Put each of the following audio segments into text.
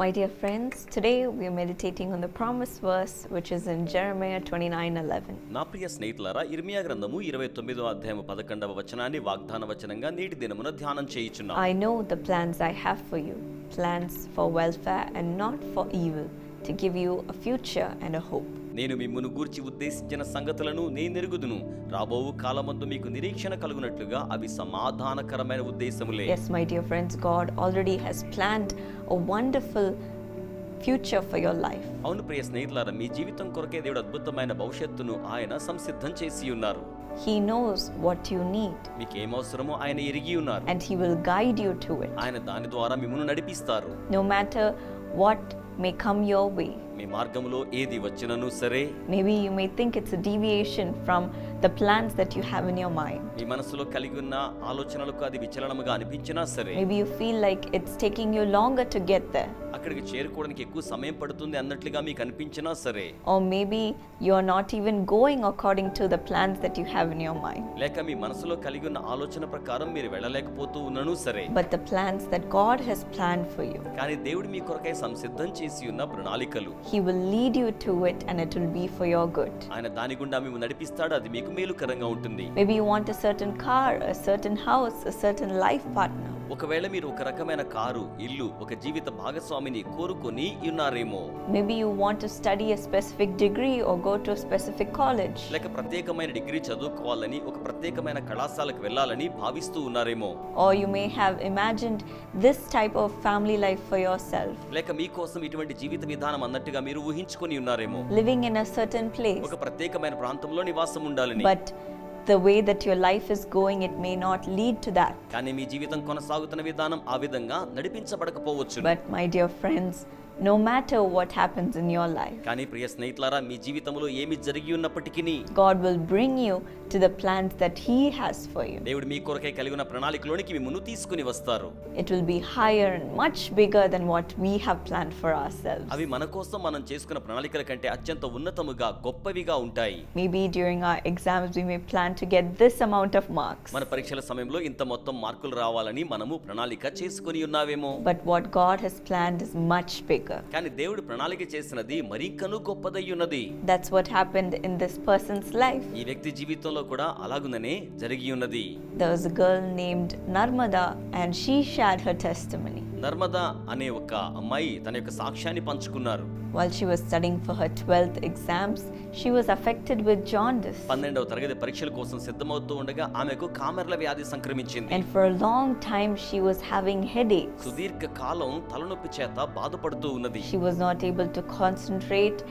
My dear friends, today we are meditating on the promise verse which is in Jeremiah 29:11. నా ప్రియ స్నేహితులారా ఇర్మియా గ్రంథము ఇరవై తొమ్మిదో అధ్యాయం పదకొండవ వచనాన్ని వాగ్దాన వచనంగా నేటి దినమున ధ్యానం చేయుచున్నాం I know the plans I have for you, plans for welfare and not for evil, to give you a future and a hope. నేను మిమ్మును గూర్చి ఉద్దేశించిన సంగతులను నేనెరుగుదును రాబోవు కాలమందు మీకు నిరీక్షణ కలుగునట్లుగా అవి సమాధానకరమైన ఉద్దేశములే. Yes, my dear friends, God already has planned a wonderful future for your life. అవును ప్రియ స్నేహితులారా మీ జీవితం కొరకే దేవుడు అద్భుతమైన భవిష్యత్తును ఆయన సంసిద్ధం చేసి ఉన్నారు. He knows what you need. మీకు ఏమవసరమో ఆయన ఎరిగి ఉన్నారు. And He will guide you to it. ఆయన దాని ద్వారా మిమ్మల్ని నడిపిస్తారు. No matter what may come your way, మీ మార్గంలో ఏది వచ్చినను సరే. Maybe you may think it's a deviation from the plans that you have in your mind మీ మనసులో కలిగి ఉన్న ఆలోచనలకు అది విచలనముగా అనిపించినా సరే. Maybe you feel like it's taking you longer to get there అక్కడికి చేరుకోవడానికి ఎక్కువ సమయం పడుతుంది అన్నట్లుగా మీకు అనిపించినా సరే. Or maybe you are not even going according to the plans that you have in your mind లేక మీ మనసులో కలిగి ఉన్న ఆలోచన ప్రకారం మీరు వెళ్ళలేకపోతూ ఉన్నను సరే. But the plans that God has plan for you కానీ దేవుడు మీ కొరకై సంసిద్ధం చేసి ఉన్న ప్రణాళికలు. He will lead you to it and it will be for your good ఆయన దాని గుండా మిమ్మల్ని నడిపిస్తాడు. అది మీకు మేలుకరంగా ఉంటుంది. Maybe you want a certain car a certain house a certain life partner ఒకవేళ మీరు ఒక రకమైన కారు ఇల్లు ఒక జీవిత భాగస్వామిని కోరుకొని ఉన్నారేమో. Maybe you want to study a specific degree or go to specific college లేక ప్రత్యేకమైన డిగ్రీ చదువుకోవాలని ఒక ప్రత్యేకమైన కళాశాలకు వెళ్ళాలని భావిస్తూ ఉన్నారేమో. Or you may have imagined this type of family life for yourself like మీ కోసం ఇటువంటి జీవిత విధానం అన్నట్టుగా మీరు ఊహించుకొని ఉన్నారేమో living in a certain place. ఒక ప్రత్యేకమైన ప్రాంతంలో నివాసం ఉండాలని But the way that your life is going, it may not lead to that. కానీ మీ జీవితం కొనసాగుతున్న విధానం ఆ విధంగా నడిపించబడకపోవచ్చు But, my dear friends, no matter what happens in your life కానీ ప్రియ స్నేహితులారా మీ జీవితంలో ఏమి జరిగి ఉన్నప్పటికీ God will bring you to the plans that he has for you దేవుడు మీ కొరకై కలిగి ఉన్న ప్రణాళికలోనికి మీ ముందు తీసుకుని వస్తారు. It will be higher and much bigger than what we have plan for our అవి మన కోసం మనం చేసుకున్న ప్రణాళికల కంటే అత్యంత ఉన్నతముగా గొప్పవిగా ఉంటాయి. Maybe during our exams we may plan to get this amount of marks మన పరీక్షల సమయంలో ఇంత మొత్తం మార్కులు రావాలని మనము ప్రణాళిక చేసుకొని ఉన్నావేమో. But what God has planned is much big bigger. కానీ దేవుడు ప్రణాళిక చేసినది మరింకను గొప్పదై ఉన్నది That's what happened in this person's life. ఈ వ్యక్తి జీవితంలో కూడా అలాగుననే జరిగి ఉన్నది There was a girl named Narmada, and she shared her testimony. Narmada అనే ఒక అమ్మాయి తన యొక్క సాక్ష్యాన్ని పంచుకున్నారు While she was studying for her 12th exams, she was affected with jaundice. పన్నెండవ తరగతి పరీక్షల కోసం సిద్ధమవుతూ ఉండగా ఆమెకు కామెర్ల వ్యాధి సంక్రమించింది And for a long time, she was having headaches. సుదీర్ఘ కాలం తలనొప్పి చేత బాధపడుతూ ఉన్నది She was not able to concentrate,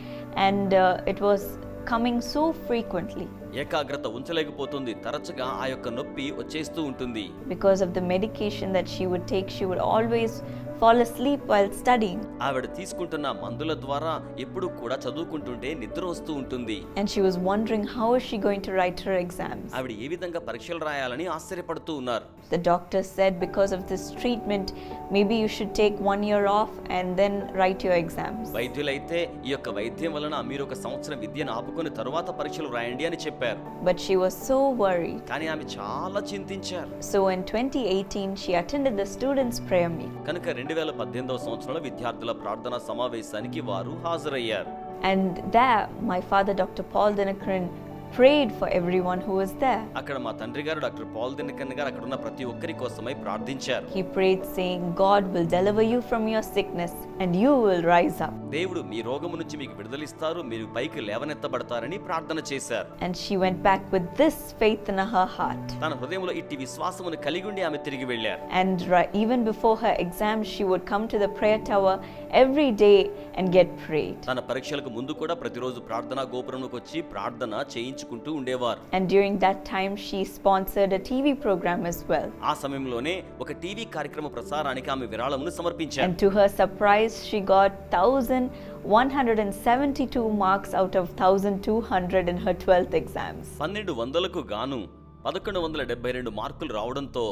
and uh, it was coming so frequently ఏకాగ్రత ఉంచలేకపోతుంది. తరచుగా ఆ యొక్క నొప్పి వచ్చేస్తూ ఉంటుంది. Because of the medication that she would take she would always fall asleep while study ఆవిడ తీసుకుంటున్న మందుల ద్వారా ఎప్పుడు కూడా చదువుకుంటుంటే నిద్ర వస్తూ ఉంటుంది. And she was wondering how is she going to write her exams ఆవిడ ఏ విధంగా పరీక్షలు రాయాలని ఆశ్చర్యపడుతూ ఉన్నారు. The doctor said because of this treatment maybe you should take 1 year off and then write your exams వైద్యులైతే ఈ యొక్క వైద్యం వలన మీరు ఒక సంవత్సరం విద్యను ఆపుకొని తర్వాత పరీక్షలు రాయండి అని చెప్పారు But she was so worried. కానీ ఆమె చాలా చింతించారు So in 2018, she attended the students' prayer meet. కనుక రెండు వేల పద్దెనిమిదవ సంవత్సరంలో విద్యార్థుల ప్రార్థనా సమావేశానికి వారు హాజరయ్యారు And there, my father, Dr. Paul Dinakaran, prayed for everyone who was there. అక్కడ మా తండ్రి గారు డాక్టర్ పాల్ దినకన్ గారు అక్కడ ఉన్న ప్రతి ఒక్కరి కోసమై ప్రార్థించారు He prayed, saying, God will deliver you from your sickness and you will rise up. దేవుడు మీ రోగము నుంచి మీకు విడుదలిస్తారు మీరు పైకి లేవనెత్తబడతారని ప్రార్థన చేశారు And she went back with this faith in her heart. తన హృదయంలో ఇట్టి విశ్వాసమును కలిగి ఉండి ఆమె తిరిగి వెళ్ళారు And ri- even before her exams, she would come to the prayer tower every day and get prayed. తన పరీక్షలకు ముందు కూడా ప్రతిరోజు ప్రార్థనా గోపురంలోకి వచ్చి ప్రార్థన నేర్చుకుంటూ ఉండేవారు. And during that time she sponsored TV program as well ఆ సమయంలోనే ఒక టీవీ కార్యక్రమ ప్రసారానికి ఆమె విరాళమును సమర్పించారు. And to her surprise she got 1000 marks out of 1200 in her 12th exams 1200 గాను పదకొండు వందల డెబ్బై రెండు మార్కులు రావడంతో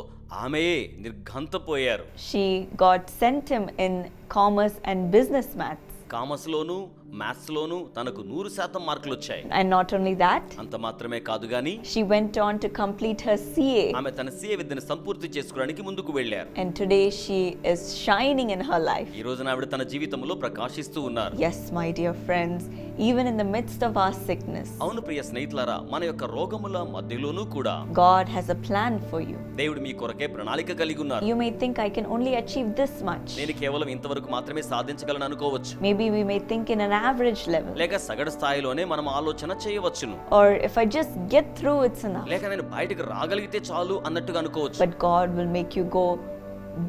ఆమెయే నిర్ఘంతపోయారు. She got centum in commerce and business math కామర్స్లోను maths లోను తనకు నూరు శాతం మార్కులు వచ్చాయి And not only that, అంత మాత్రమే కాదు గాని she went on to complete her CA. ఆమె తన సీఏ విద్యను సంపూర్తి చేసుకోవడానికి ముందుకు వెళ్ళారు And today she is shining in her life. ఈ రోజున ఆవిడ తన జీవితంలో ప్రకాశిస్తూ ఉన్నారు Yes, my dear friends, even in the midst of our sickness, అవును ప్రియ స్నేహితులారా మన యొక్క రోగముల మధ్యలోనూ కూడా God has a plan for you. దేవుడు మీ కొరకే ప్రణాళిక కలిగి ఉన్నారు You may think I can only achieve this much. నేను కేవలం ఇంతవరకు మాత్రమే సాధించగలను అనుకోవచ్చు Maybe we may think in an average level. లేక సగటు స్థాయిలోనే మనం ఆలోచన చేయవచ్చును Or if I just get through, it's enough. లేక నేను బయటకు రాగలిగితే చాలు అన్నట్టుగా అనుకోవచ్చు But God will make you go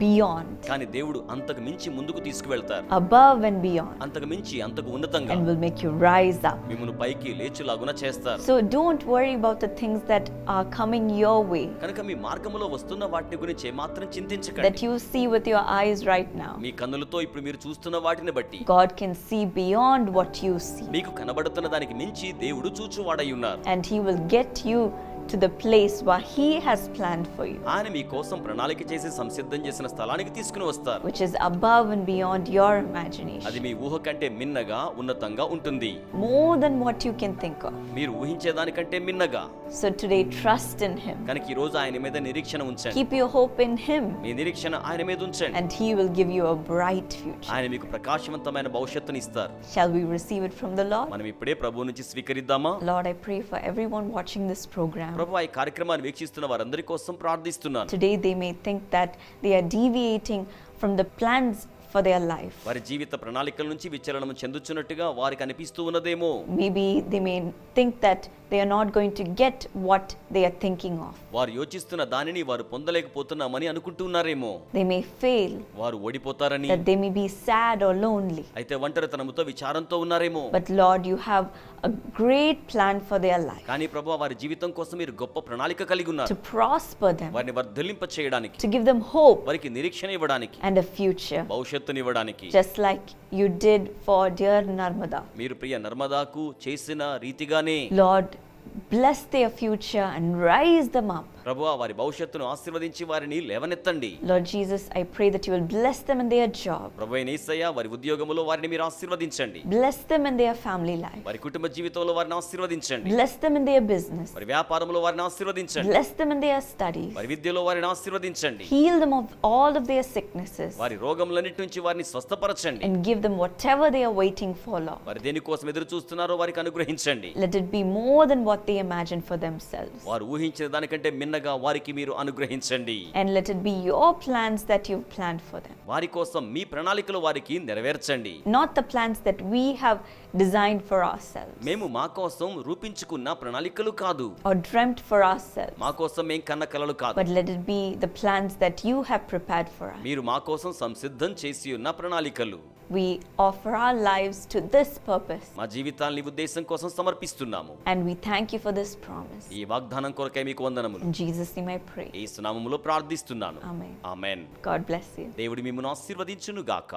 beyond, కానీ దేవుడు అంతకు మించి ముందుకు తీసుకువెళ్తారు above and beyond, అంతకు మించి అంతకు ఉన్నతంగా and will make you rise up. మిమ్మల్ని పైకి లేచులాగున చేస్తారు So don't worry about the things that are coming your way, కనుక మీ మార్గంలో వస్తున్న వాటిని గురించి ఏమాత్రం చింతించకండి that you see with your eyes right now. మీ కన్నులతో ఇప్పుడు మీరు చూస్తున్న వాటిని బట్టి God can see beyond what you see, మీకు కనబడుతున్న దానికి మించి దేవుడు చూచువాడై ఉన్నారు and He will get you to the place where He has planned for you, ఆయన మీ కోసం ప్రణాళిక చేసి సంసిద్ధం చేసిన స్థలానికి తీసుకుని వస్తారు which is above and beyond your imagination, అది మీ ఊహ కంటే మిన్నగా ఉన్నతంగా ఉంటుంది more than what you can think of. మీరు ఊహించేదానికంటే మిన్నగా So today, trust in Him, కనుక ఈ రోజు ఆయన మీద నిరీక్షణ ఉంచండి keep your hope in Him, మీ నిరీక్షణ ఆయన మీద ఉంచండి and He will give you a bright future. ఆయన మీకు ప్రకాశవంతమైన భవిష్యత్తుని ఇస్తారు Shall we receive it from the Lord? మనం ఇప్పుడే ప్రభువు నుంచి స్వీకరిద్దామా Lord, I pray for everyone watching this program. ప్రభువా ఈ కార్యక్రమాన్ని వీక్షిస్తున్న వారందరి కోసం ప్రార్థిస్తున్నాను. Today they may think that they are deviating from the plans for their life వారి జీవిత ప్రణాళికల నుంచి విచలనం చెందుతున్నట్టుగా వారికి అనిపిస్తూ ఉన్నదేమో. Maybe they may think that they are not going to get what they are thinking of. వారు యోచిస్తున్న దానిని వారు పొందలేకపోతున్నామని అనుకుంటున్నారేమో They may fail, వారు ఓడిపోతారని they may be sad or lonely. అయితే ఒంటరితనముతో విచారంతో ఉన్నారేమో But Lord, you have a great plan for their life కానీ ప్రభు వారి జీవితం కోసం మీరు గొప్ప ప్రణాళిక కలిగి to ఉన్నారు prosper them, వారిని వర్ధలింప చేయడానికి to give them hope వారికి నిరీక్షణ ఇవ్వడానికి and a future, భవిష్యత్తుని ఇవ్వడానికి just like you did for dear Narmada. మీరు ప్రియ నర్మదాకు చేసిన రీతిగానే Lord, bless their future and rise them up. ప్రభువా వారి భవిష్యత్తును ఆశీర్వదించి వారిని లేవనెత్తండి. Lord Jesus I pray that you will bless them in their job ప్రభువైన యేసయ్య వారి ఉద్యోగములో వారిని మీరు ఆశీర్వదించండి. Bless them in their family life వారి కుటుంబ జీవితంలో వారిని ఆశీర్వదించండి. Bless them in their business వారి వ్యాపారములో వారిని ఆశీర్వదించండి. Bless them in their studies వారి విద్యలో వారిని ఆశీర్వదించండి. Heal them of all of their sicknesses వారి రోగములన్నిటి నుంచి వారిని స్వస్థపరచండి. And give them whatever they are waiting for Lord వారి దేని కోసం ఎదురు చూస్తున్నారో వారికి అనుగ్రహించండి. Let it be more than what they imagine for themselves వారు ఊహించిన దానికంటే మిన్న ఉండగా వారికి మీరు అనుగ్రహించండి. And let it be your plans that you plan for them వారి కోసం మీ ప్రణాళికలు వారికి నెరవేర్చండి. Not the plans that we have design for ourself మేము మా కోసం రూపించుకున్న ప్రణాళికలు కాదు. ఆర్ డ్రీమ్డ్ ఫర్ ఆర్సెల్ఫ్ మా కోసం ఏం కన్న కలలు కాదు. But let it be the plans that you have prepared for us. మీరు మా కోసం సంసిద్ధం చేసి ఉన్న ప్రణాళికలు. We offer our lives to this purpose మా జీవితాల్ని ఉద్దేశం కోసం సమర్పిస్తున్నాము and we thank you for this promise. ఈ వాగ్దానం కొరకై మీకు వందనములు In Jesus' name I pray. ఈ సునామములో ప్రార్థిస్తున్నాను Amen. Amen God bless you. దేవుడు మిమ్మల్ని ఆశీర్వదించును గాక